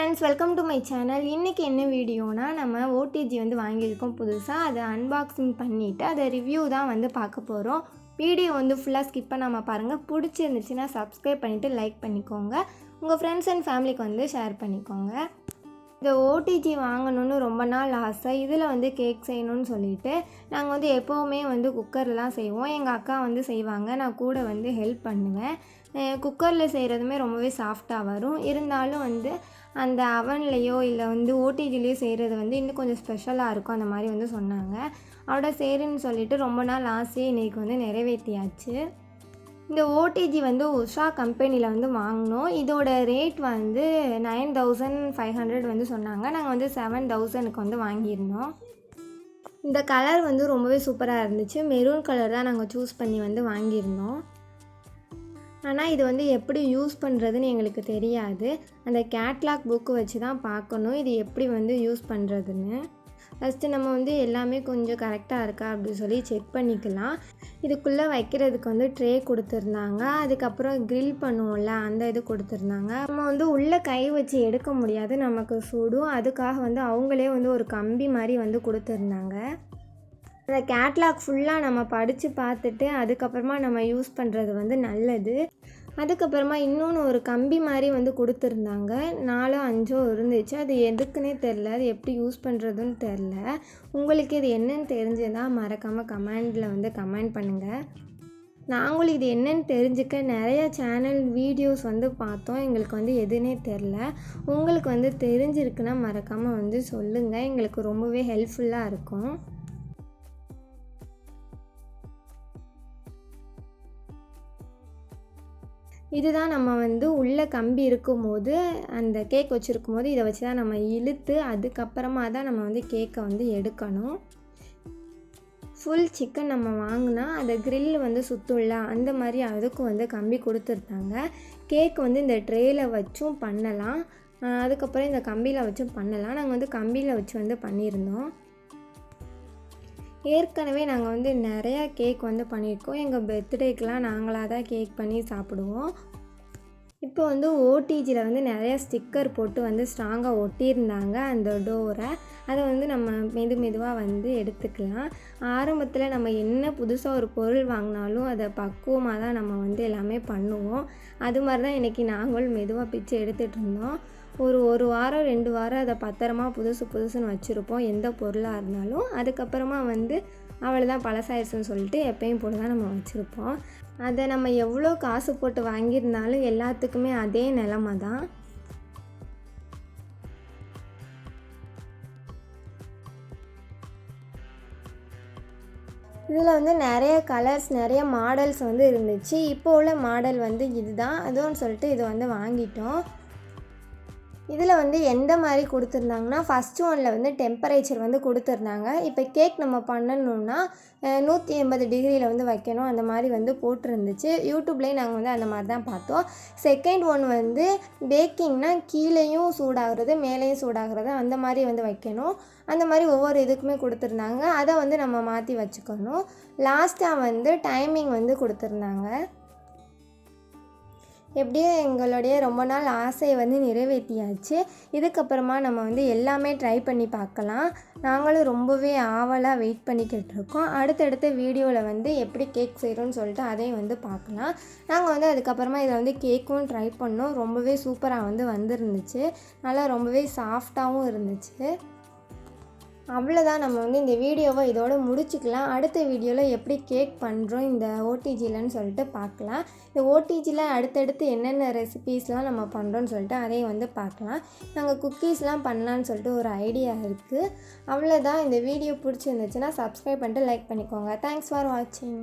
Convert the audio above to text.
Friends welcome to my channel இன்றைக்கி என்ன வீடியோனா நம்ம ஓடிஜி வந்து வாங்கியிருக்கோம் புதுசாக அதை அன்பாக்சிங் பண்ணிவிட்டு அதை ரிவ்யூ தான் வந்து பார்க்க போகிறோம் வீடியோ வந்து ஃபுல்லாக ஸ்கிப் பண்ணாமல் பாருங்கள் பிடிச்சிருந்துச்சுன்னா சப்ஸ்கிரைப் பண்ணிவிட்டு லைக் பண்ணிக்கோங்க. உங்கள் ஃப்ரெண்ட்ஸ் அண்ட் ஃபேமிலிக்கு வந்து ஷேர் பண்ணிக்கோங்க. இந்த ஓடிஜி வாங்கணும்னு ரொம்ப நாள் ஆசை. இதில் வந்து கேக் செய்யணும்னு சொல்லிட்டு நாங்கள் வந்து எப்போவுமே வந்து குக்கர்லாம் செய்வோம். எங்கள் அக்கா வந்து செய்வாங்க. நான் கூட வந்து ஹெல்ப் பண்ணுவேன். குக்கரில் செய்கிறதுமே ரொம்பவே சாஃப்டாக வரும். இருந்தாலும் வந்து அந்த அவன்லேயோ இல்லை வந்து ஓடிஜிலேயோ செய்கிறது வந்து இன்னும் கொஞ்சம் ஸ்பெஷலாக இருக்கும். அந்த மாதிரி வந்து சொன்னாங்க. அவட சரின்னு சொல்லிட்டு ரொம்ப நாள் ஆசையை இன்றைக்கி வந்து நிறைவேற்றியாச்சு இந்த ஓடிஜி வந்து உஷா கம்பெனியில் வந்து வாங்கினோம். இதோட ரேட் வந்து நைன் தௌசண்ட் ஃபைவ் ஹண்ட்ரட் வந்து சொன்னாங்க. நாங்கள் வந்து செவன் தௌசண்ட்க்கு வந்து வாங்கியிருந்தோம். இந்த கலர் வந்து ரொம்பவே சூப்பராக இருந்துச்சு. மெரூன் கலர் தான் நாங்கள் சூஸ் பண்ணி வந்து வாங்கியிருந்தோம். ஆனால் இது வந்து எப்படி யூஸ் பண்ணுறதுன்னு எங்களுக்கு தெரியாது. அந்த கேட்லாக் புக்கு வச்சு தான் பார்க்கணும். இது எப்படி வந்து யூஸ் பண்ணுறதுன்னு ஃபஸ்ட்டு நம்ம வந்து எல்லாமே கொஞ்சம் கரெக்டாக இருக்கா அப்படின்னு சொல்லி செக் பண்ணிக்கலாம். இதுக்குள்ளே வைக்கிறதுக்கு வந்து ட்ரே கொடுத்துருந்தாங்க. அதுக்கப்புறம் க்ரில் பண்ணுவோம்ல அந்த இது கொடுத்துருந்தாங்க. நம்ம வந்து உள்ளே கை வச்சு எடுக்க முடியாது நமக்கு சுடும். அதுக்காக வந்து அவங்களே வந்து ஒரு கம்பி மாதிரி வந்து கொடுத்துருந்தாங்க. அந்த கேட்லாக் ஃபுல்லாக நம்ம படித்து பார்த்துட்டு அதுக்கப்புறமா நம்ம யூஸ் பண்ணுறது வந்து நல்லது. அதுக்கப்புறமா இன்னொன்று ஒரு கம்பி மாதிரி வந்து கொடுத்துருந்தாங்க. நாலோ அஞ்சோ இருந்துச்சு. அது எதுக்குன்னே தெரில அது எப்படி யூஸ் பண்ணுறதுன்னு தெரில உங்களுக்கு இது என்னன்னு தெரிஞ்சதா மறக்காமல் கமெண்டில் வந்து கமெண்ட் பண்ணுங்கள் நாங்களும் இது என்னன்னு தெரிஞ்சுக்க நிறைய சேனல் வீடியோஸ் வந்து பார்த்தோம். எங்களுக்கு வந்து எதுனே தெரில உங்களுக்கு வந்து தெரிஞ்சிருக்குன்னா மறக்காமல் வந்து சொல்லுங்கள் எங்களுக்கு ரொம்பவே ஹெல்ப்ஃபுல்லாக இருக்கும். இதுதான் நம்ம வந்து உள்ளே கம்பி இருக்கும்போது அந்த கேக் வச்சுருக்கும் போது இதை வச்சு தான் நம்ம இழுத்து அதுக்கப்புறமா தான் நம்ம வந்து கேக்கை வந்து எடுக்கணும். ஃபுல் சிக்கன் நம்ம வாங்கினா அதை கிரில் வந்து சுற்றுள்ள அந்த மாதிரி அதுக்கும் வந்து கம்பி கொடுத்துருந்தாங்க. கேக் வந்து இந்த ட்ரேயில் வச்சும் பண்ணலாம். அதுக்கப்புறம் இந்த கம்பியில் வச்சும் பண்ணலாம். நாங்கள் வந்து கம்பியில் வச்சு வந்து பண்ணியிருந்தோம். ஏற்கனவே நாங்கள் வந்து நிறையா கேக் வந்து பண்ணியிருக்கோம். எங்கள் பர்த்டேக்கெலாம் நாங்களாக தான் கேக் பண்ணி சாப்பிடுவோம். இப்போ வந்து ஓடிஜியில் வந்து நிறையா ஸ்டிக்கர் போட்டு வந்து ஸ்ட்ராங்காக ஒட்டியிருந்தாங்க அந்த டோரை. அதை வந்து நம்ம மெது மெதுவாக வந்து எடுத்துக்கலாம். ஆரம்பத்தில் நம்ம என்ன புதுசாக ஒரு பொருள் வாங்கினாலும் அதை பக்குவமாக தான் நம்ம வந்து எல்லாமே பண்ணுவோம். அது மாதிரி தான் இன்றைக்கி நாங்களும் மெதுவாக பிச்சு எடுத்துகிட்டு இருந்தோம். ஒரு ஒரு வாரம் ரெண்டு வாரம் அதை பத்திரமா புதுசு புதுசுன்னு வச்சுருப்போம். எந்த பொருளாக இருந்தாலும். அதுக்கப்புறமா வந்து அவ்வளோதான் பழசாயிருச்சுன்னு சொல்லிட்டு எப்பயும் போல தான் நம்ம வச்சுருப்போம். அதை நம்ம எவ்வளோ காசு போட்டு வாங்கியிருந்தாலும் எல்லாத்துக்குமே அதே நிலமை தான் இதில் வந்து நிறைய கலர்ஸ் நிறைய மாடல்ஸ் வந்து இருந்துச்சு. இப்போ உள்ள மாடல் வந்து இதுதான். அதுவும் சொல்லிட்டு இது வந்து வாங்கிட்டோம். இதில் வந்து எந்த மாதிரி கொடுத்துருந்தாங்கன்னா ஃபஸ்ட் ஒனில் வந்து டெம்பரேச்சர் வந்து கொடுத்துருந்தாங்க. இப்போ கேக் நம்ம பண்ணணுன்னா நூற்றி எண்பது டிகிரியில் வந்து வைக்கணும். அந்த மாதிரி வந்து போட்டிருந்துச்சு. யூடியூப்லேயும் நாங்கள் வந்து அந்த மாதிரி தான் பார்த்தோம். செகண்ட் ஒன் வந்து பேக்கிங்னா கீழேயும் சூடாகிறது மேலேயும் சூடாகிறது அந்த மாதிரி வந்து வைக்கணும். அந்த மாதிரி ஒவ்வொரு இதுக்குமே கொடுத்துருந்தாங்க. அதை வந்து நம்ம மாற்றி வச்சுக்கணும். லாஸ்ட்டாக வந்து டைமிங் வந்து கொடுத்துருந்தாங்க. எப்படியோ எங்களுடைய ரொம்ப நாள் ஆசையை வந்து நிறைவேற்றியாச்சு. இதுக்கப்புறமா நம்ம வந்து எல்லாமே ட்ரை பண்ணி பார்க்கலாம். நாங்களும் ரொம்பவே ஆவலாக வெயிட் பண்ணிக்கிட்டு இருக்கோம் அடுத்தடுத்த வீடியோவில் வந்து எப்படி கேக் செய்கிறோன்னு சொல்லிட்டு அதையும் வந்து பார்க்கலாம். நாங்கள் வந்து அதுக்கப்புறமா இதில் வந்து கேக்கும் ட்ரை பண்ணோம். ரொம்பவே சூப்பராக வந்து வந்திருந்துச்சு. நல்லா ரொம்பவே சாஃப்டாகவும் இருந்துச்சு. அவ்வளோதான் நம்ம வந்து இந்த வீடியோவை இதோட முடிச்சுக்கலாம். அடுத்த வீடியோவில் எப்படி கேக் பண்ணுறோம் இந்த ஓடிஜிலன்னு சொல்லிட்டு பார்க்கலாம். இந்த ஓடிஜியில் அடுத்தடுத்து என்னென்ன ரெசிபீஸ்லாம் நம்ம பண்ணுறோன்னு சொல்லிட்டு அதையும் வந்து பார்க்கலாம். நாங்கள் குக்கீஸ்லாம் பண்ணலான்னு சொல்லிட்டு ஒரு ஐடியா இருக்குது அவ்வளோதான் இந்த வீடியோ பிடிச்சிருந்துச்சுன்னா சப்ஸ்கிரைப் பண்ணிட்டு லைக் பண்ணிக்கோங்க. தேங்க்ஸ் ஃபார் வாட்சிங்